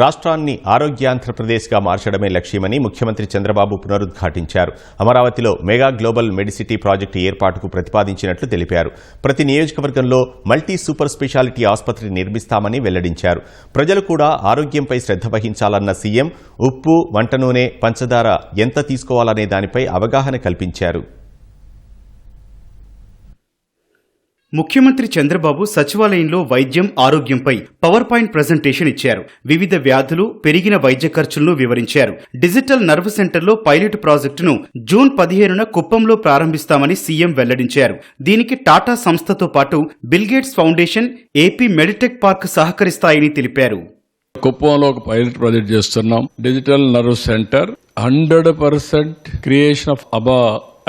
రాష్ట్రాన్ని ఆరోగ్యాంధ్రప్రదేశ్గా మార్చడమే లక్ష్యమని ముఖ్యమంత్రి చంద్రబాబు పునరుద్ఘాటించారు. అమరావతిలో మెగా గ్లోబల్ మెడిసిటీ ప్రాజెక్టు ఏర్పాటుకు ప్రతిపాదించినట్లు తెలిపారు. ప్రతి నియోజకవర్గంలో మల్టీ సూపర్ స్పెషాలిటీ ఆసుపత్రి నిర్మిస్తామని వెల్లడించారు. ప్రజలు కూడా ఆరోగ్యంపై శ్రద్ధ వహించాలన్న సీఎం ఉప్పు వంట నూనె పంచదార ఎంత తీసుకోవాలనే దానిపై అవగాహన కల్పించారు. ముఖ్యమంత్రి చంద్రబాబు సచివాలయంలో వైద్యం ఆరోగ్యంపై పవర్ పాయింట్ ప్రజెంటేషన్ ఇచ్చారు. వివిధ వ్యాధులు పెరిగిన వైద్య ఖర్చులను వివరించారు. డిజిటల్ నర్వ్ సెంటర్లో పైలట్ ప్రాజెక్టును జూన్ పదిహేనున కుప్పంలో ప్రారంభిస్తామని సీఎం వెల్లడించారు. దీనికి టాటా సంస్థతో పాటు Bill Gates foundation AP medtech park సహకరిస్తాయని తెలిపారు. కుప్పంలో ఒక పైలట్ ప్రాజెక్ట్ చేస్తున్నాం. Digital nerve center hundred percent creation of ABHA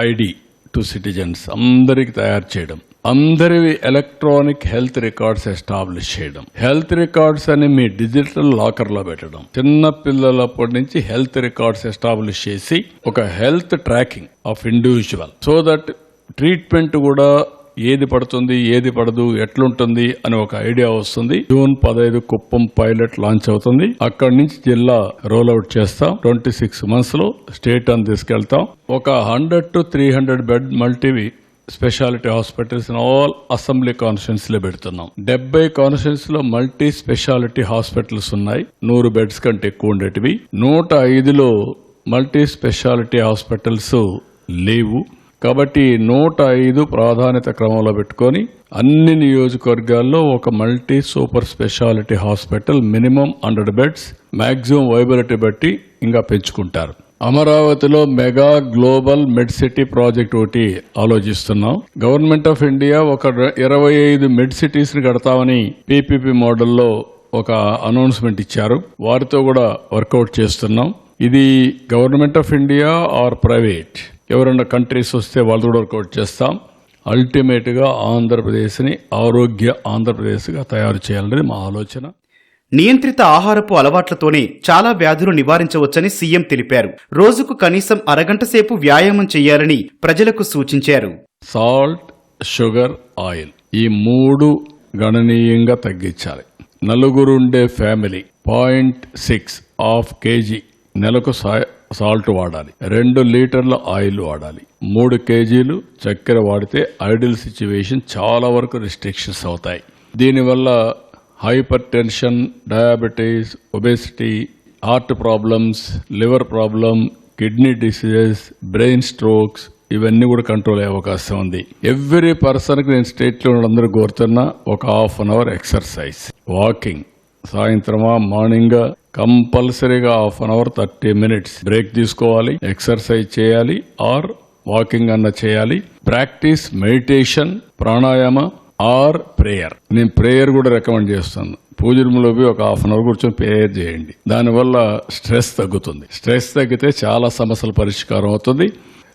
ID to citizens అందరికి తయారు చేయడం. అందరివి ఎలక్ట్రానిక్ హెల్త్ రికార్డ్స్ ఎస్టాబ్లిష్ చేయడం. హెల్త్ రికార్డ్స్ అని మీ డిజిటల్ లాకర్లో పెట్టడం. చిన్న పిల్లలప్పటి నుంచి హెల్త్ రికార్డ్స్ ఎస్టాబ్లిష్ చేసి ఒక health tracking of individual so that treatment కూడా ఏది పడుతుంది ఏది పడదు ఎట్లుంటుంది అని ఒక ఐడియా వస్తుంది. జూన్ పదహైదు కుప్పం పైలట్ లాంచ్ అవుతుంది. అక్కడి నుంచి జిల్లా రోల్ అవుట్ చేస్తాం. ట్వంటీ సిక్స్ మంత్స్లో స్టేట్ అని తీసుకెళ్తాం. ఒక hundred to three hundred bed మల్టీవి speciality hospitals all assembly కాన్స్టిట్యూన్స్లో పెడుతున్నాం. డెబ్బై కాన్స్టిట్యూన్స్లో మల్టీ స్పెషాలిటీ హాస్పిటల్స్ ఉన్నాయి. నూరు బెడ్స్ కంటే ఎక్కువ ఉండేటివి. నూట ఐదులో మల్టీ స్పెషాలిటీ హాస్పిటల్స్ లేవు. కాబట్టి నూట ఐదు ప్రాధాన్యత క్రమంలో పెట్టుకొని అన్ని నియోజకవర్గాల్లో ఒక multi super specialty hospital minimum hundred beds maximum viability బట్టి ఇంకా పెంచుకుంటారు. అమరావతిలో mega global med city project ఒకటి ఆలోచిస్తున్నాం. గవర్నమెంట్ ఆఫ్ ఇండియా ఒక ఇరవై ఐదు మెడ్ సిటీస్ని కడతామని పీపీపీ మోడల్లో ఒక అనౌన్స్మెంట్ ఇచ్చారు. వారితో కూడా వర్కౌట్ చేస్తున్నాం. ఇది government of India or private? ఎవరైనా కంట్రీస్ వస్తే వాళ్ళు కూడా వర్కౌట్ చేస్తాం. అల్టిమేట్గా ఆంధ్రప్రదేశ్ని ఆరోగ్య ఆంధ్రప్రదేశ్గా తయారు చేయాలనేది మా ఆలోచన. నియంత్రిత ఆహారపు అలవాట్లతోనే చాలా వ్యాధులు నివారించవచ్చని సీఎం తెలిపారు. రోజుకు కనీసం అరగంట సేపు వ్యాయామం చేయాలని ప్రజలకు సూచించారు. సాల్ట్ షుగర్ ఆయిల్ ఈ మూడు గణనీయంగా తగ్గించాలి. నలుగురుండే family point six half kg నెలకు సాల్ట్ వాడాలి. రెండు లీటర్ల ఆయిల్ వాడాలి. మూడు కేజీలు చక్కెర వాడితే ఐడిల్ సిచ్యువేషన్ చాలా వరకు రిస్ట్రిక్షన్స్ అవుతాయి. దీనివల్ల hypertension diabetes obesity heart problems liver problem kidney diseases brain strokes ఇవన్నీ కూడా కంట్రోల్ అయ్యే అవకాశం ఉంది. ఎవ్రీ పర్సన్కి నేను స్టేట్లో ఉన్నందరూ అందరూ కోరుతున్నా ఒక half an hour exercise. Walking. సాయంత్రమా morning కంపల్సరీగా half an hour thirty minutes break తీసుకోవాలి ఎక్సర్సైజ్ చేయాలి ఆర్ వాకింగ్ అన్న చేయాలి. Practice meditation pranayama or prayer. నేను ప్రేయర్ కూడా రికమెండ్ చేస్తాను. పూజ రూమ్లోకి ఒక హాఫ్ అన్ అవర్ కూర్చొని ప్రేయర్ చేయండి. దానివల్ల స్ట్రెస్ తగ్గుతుంది. స్ట్రెస్ తగ్గితే చాలా సమస్యల పరిష్కారం అవుతుంది.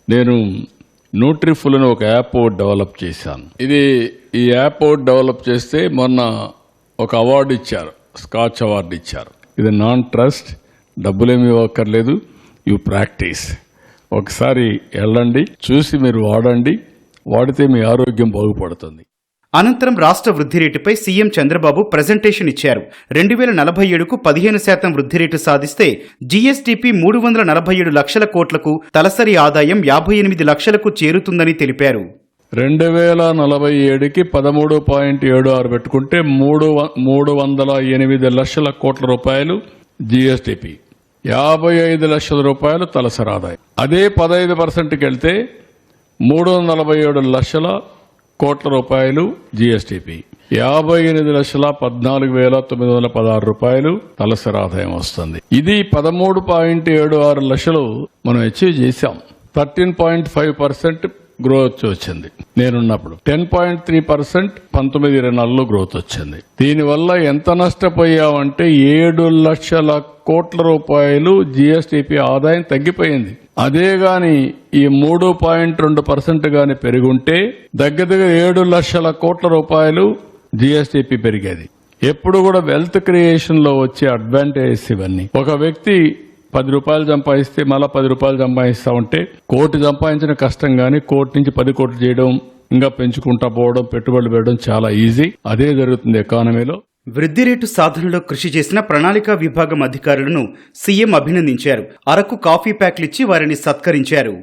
నేను న్యూట్రిఫుల్ అని ఒక యాప్ డెవలప్ చేశాను. ఇది ఈ యాప్ డెవలప్ చేస్తే మొన్న ఒక అవార్డు ఇచ్చారు. స్కాచ్ అవార్డు ఇచ్చారు. ఇది నాన్ ట్రస్ట్ డబ్బులేమి ఇవ్వక్కర్లేదు. You practice. ఒకసారి వెళ్ళండి చూసి మీరు వాడండి. వాడితే మీ ఆరోగ్యం బాగుపడుతుంది. అనంతరం రాష్ట్ర వృద్ధి రేటుపై సీఎం చంద్రబాబు ప్రజెంటేషన్ ఇచ్చారు. రెండు వేల నలభై ఏడుకు పదిహేను శాతం వృద్ధి రేటు సాధిస్తే జీఎస్టీపీ మూడు వందల నలభై ఏడు లక్షల కోట్లకు తలసరి ఆదాయం యాభై ఎనిమిది లక్షలకు చేరుతుందని తెలిపారు. రెండు వేల నలభై ఏడుకి పదమూడు పాయింట్ ఏడు ఆరు పెట్టుకుంటే మూడు మూడు వందల ఎనిమిది లక్షల కోట్ల రూపాయలు జీఎస్టీపీ. యాభై ఐదు లక్షల రూపాయలు తలసరి ఆదాయం. అదే పదహైదు పర్సెంట్కి వెళ్తే మూడు వందల నలభై ఏడు లక్షల కోట్ల రూపాయలు జీఎస్టీపీ. యాభై ఎనిమిది లక్షల పద్నాలుగు వేల తొమ్మిది వందల పదహారు రూపాయలు తలసరి ఆదాయం వస్తుంది. ఇది పదమూడు పాయింట్ ఏడు ఆరు లక్షలు మనం అచీవ్ చేశాం. Thirteen point five percent growth వచ్చింది. నేనున్నప్పుడు టెన్ పాయింట్ త్రీ పర్సెంట్ పంతొమ్మిది ఇరవై నాలుగులో గ్రోత్ వచ్చింది. దీనివల్ల ఎంత నష్టపోయామంటే ఏడు లక్షల కోట్ల రూపాయలు జిఎస్టిపి ఆదాయం తగ్గిపోయింది. అదే గాని ఈ మూడు పాయింట్ రెండు పర్సెంట్ గాని పెరుగుంటే దగ్గర దగ్గర ఏడు లక్షల కోట్ల రూపాయలు జిఎస్టిపి పెరిగేది. ఎప్పుడు కూడా వెల్త్ క్రియేషన్లో వచ్చే అడ్వాంటేజెస్ ఇవన్నీ. ఒక వ్యక్తి పది రూపాయలు సంపాదిస్తే మళ్ళీ పది రూపాయలు సంపాదిస్తా ఉంటే కోటి సంపాదించిన కష్టం కానీ కోటి నుంచి పది కోట్లు చేయడం ఇంకా పెంచుకుంటా పోవడం పెట్టుబడులు పెట్టడం చాలా ఈజీ. అదే జరుగుతుంది ఎకానమీలో. వృద్ధి రేటు సాధనలో కృషి చేసిన ప్రణాళికా విభాగం అధికారులను సీఎం అభినందించారు. అరకు కాఫీ ప్యాక్లిచ్చి వారిని సత్కరించారు.